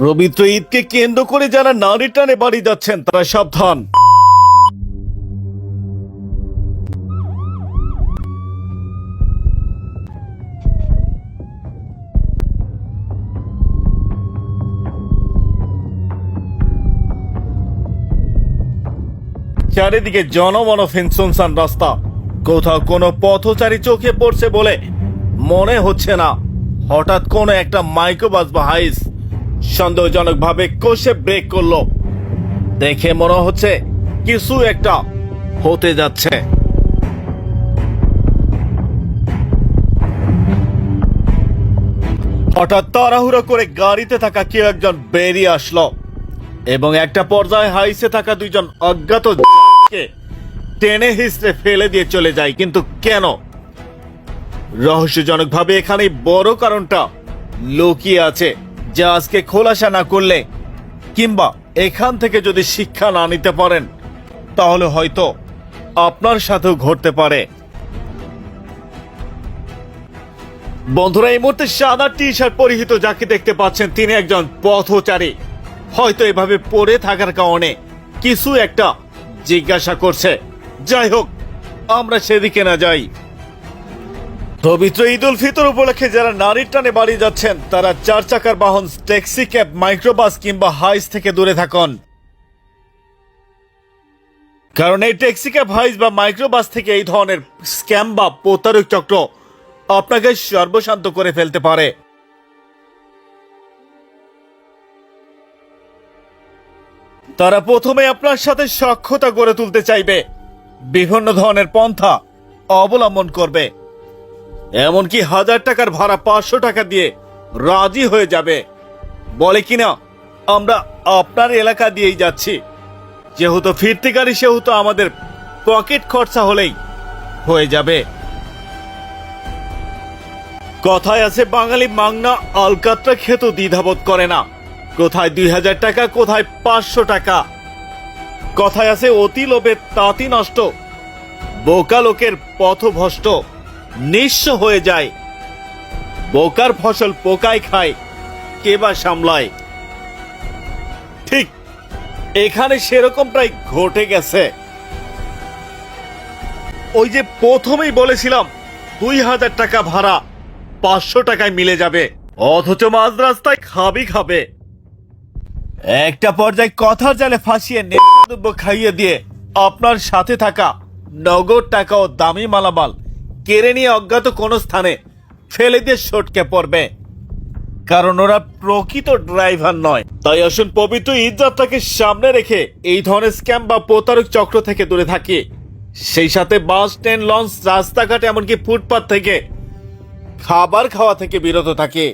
পবিত্র ঈদকে কেন্দ্র করে যারা নারী টানে বাড়ি যাচ্ছেন, তারা সাবধান। চারিদিকে জনমন ফিনসুনসান রাস্তা। কোথাও কোনো পথচারী চোখে পড়ছে বলে মনে হচ্ছে না। হঠাৎ কোনো একটা মাইক্রোবাস বা হাইস সন্দেহজনকভাবে কষে ব্রেক করল। দেখে মনে হচ্ছে কিছু একটা হতে যাচ্ছে। হঠাৎ তাড়াহুড়ো করে গাড়িতে থাকা কেউ একজন বেরিয়ে আসলো এবং একটা পর্যায়ে হাইসে থাকা দুইজন অজ্ঞাত টেনে হিসড়ে ফেলে দিয়ে চলে যায়। কিন্তু কেন? রহস্যজনকভাবে এখানে বড় কারণটা লুকিয়ে আছে। যা আজকে খোলাসা না করলে কিংবা এখান থেকে যদি শিক্ষা না নিতে পারেন, তাহলে হয়তো আপনার সাথেও ঘটতে পারে। বন্ধুরা, এই মুহূর্তে সাদা টি শার্ট পরিহিত যাকে দেখতে পাচ্ছেন, তিনি একজন পথচারী। হয়তো এভাবে পড়ে থাকার কারণে কিছু একটা জিজ্ঞাসা করছে। যাই হোক, আমরা সেদিকে না যাই। পবিত্র ঈদ উল ফিতর উপলক্ষে যারা নারীর টানে বাড়ি যাচ্ছেন, তারা চার চাকার বাহন, ট্যাক্সি ক্যাব, মাইক্রোবাস কিংবা হাইস থেকে দূরে থাকুন। কারণ এই ট্যাক্সি ক্যাব, হাইস বা মাইক্রোবাস থেকে এই ধরনের স্ক্যাম বা প্রতারক চক্র আপনাকে সর্বশান্ত করে ফেলতে পারে। তারা প্রথমে আপনার সাথে সক্ষতা গড়ে তুলতে চাইবে, বিভিন্ন ধরনের পন্থা অবলম্বন করবে। এমনকি হাজার টাকার ভাড়া পাঁচশো টাকা দিয়ে রাজি হয়ে যাবে। বলে কিনা, আমরা আপনার এলাকা দিয়েই যাচ্ছি। যেহেতু ফিরতি গাড়ি, সেহেতু আমাদের পকেট খরচা হলেই হয়ে যাবে। কথায় আছে, বাঙালি মাংনা আলকাত্রা খেত দ্বিধাবোধ করে না। কোথায় দুই হাজার টাকা, কোথায় পাঁচশো টাকা। কথায় আছে, অতি লোভে তাঁতি নষ্ট, বোকা লোকের পথভ্রষ্ট। নিঃস্ব হয়ে যায়। বোকার ফসল পোকায় খায়, কে বা সামলায়? ঠিক, এখানে সেরকমটাই ঘটে গেছে। ওই যে প্রথমেই বলেছিলাম, দুই হাজার টাকা ভাড়া, পাঁচশো টাকায় মিলে যাবে। অথচ মাঝ রাস্তায় খাবি খাবে। একটা পর্যায়ে কথার জালে ফাঁসিয়ে নেশাদ্রব্য খাইয়ে দিয়ে আপনার সাথে থাকা নগদ টাকা ও দামি মালামাল কেড়ে নিয়ে অজ্ঞাত কোনো স্থানে ফেলে দিয়ে সটকে পড়বে। কারণ ওরা প্রকৃত ড্রাইভার নয়। তাই আসুন পবিত্র ঈদযাত্রাকে সামনে রেখে এই ধরনের স্ক্যাম বা প্রতারক চক্র থেকে দূরে থাকি। সেই সাথে বাস, ট্রেন, লঞ্চ, রাস্তাঘাট, এমনকি ফুটপাথ থেকে খাবার খাওয়া থেকে বিরত থাকে।